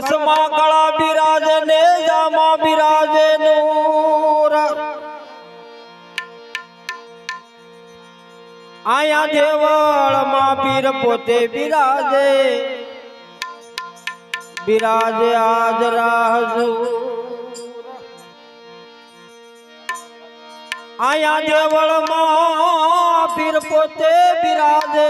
કળશમાં કળા બિરાજે ને જામાં બિરાજે નૂર આયા દેવળમાં પીર પોતે બિરાજે. બિરાજે આજ રાજુ આયા દેવળમાં પીર પોતે બિરાજે.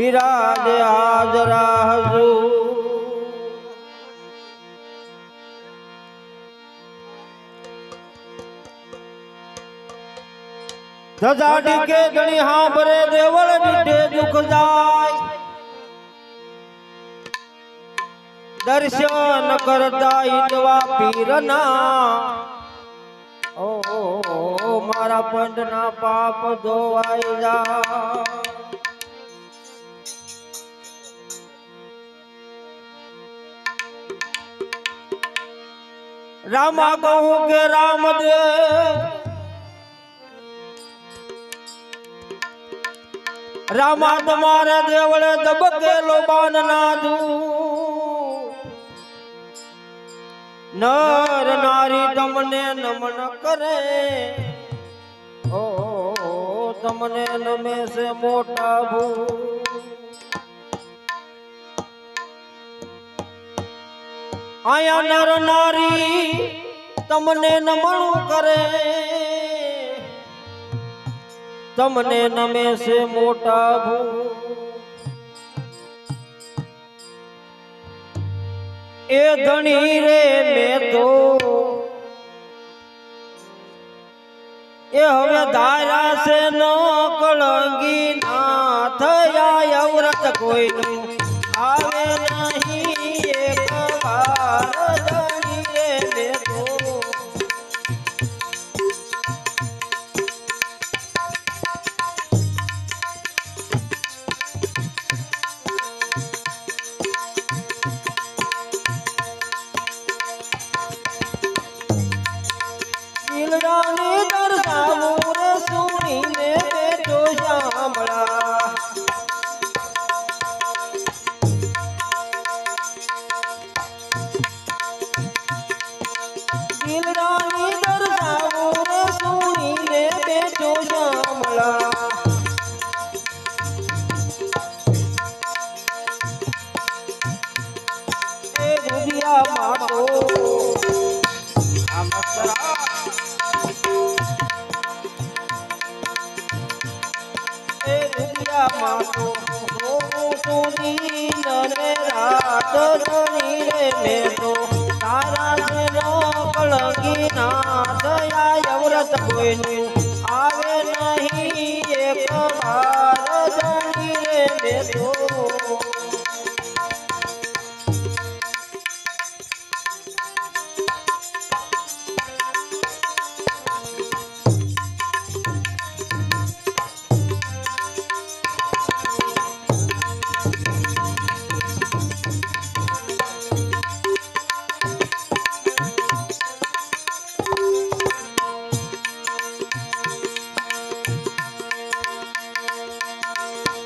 બિરાજે હાજરા હજુ ધજાડી કે ગણી હાંભરે દેવળ દીઠે દુખ જાય દર્શન કરતા ઈંડવા પીરના ઓ મારા પંડના પાપ ધોવાઈ જા રામા કહું કે રામદેવ રામા તમારે દેવળે દબકેલો બાન નર નારી તમને નમન કરે. ઓ, તમને નમે છે મોટા ભૂ. આયા નર નારી તમને નમણું કરે. તમને નમે છે મોટા ભૂ. એ ધણી રે મેં તો એ હવે ધારા છે ન કળંગી ના થયા અવરત કોઈનું. આવે આવે નહીં એક વાર ધણી રે મેં તો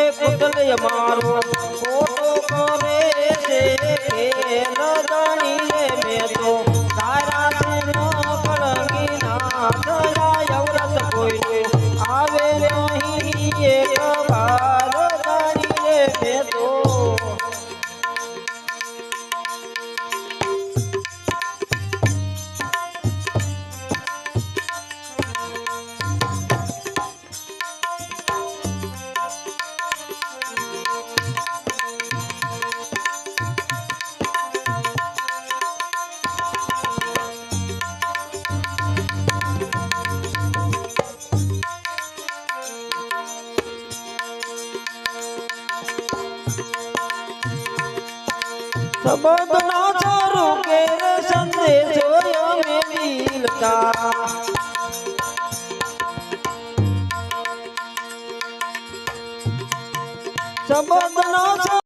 એ કુટલ મારો. શબ્દના કે સંદેશો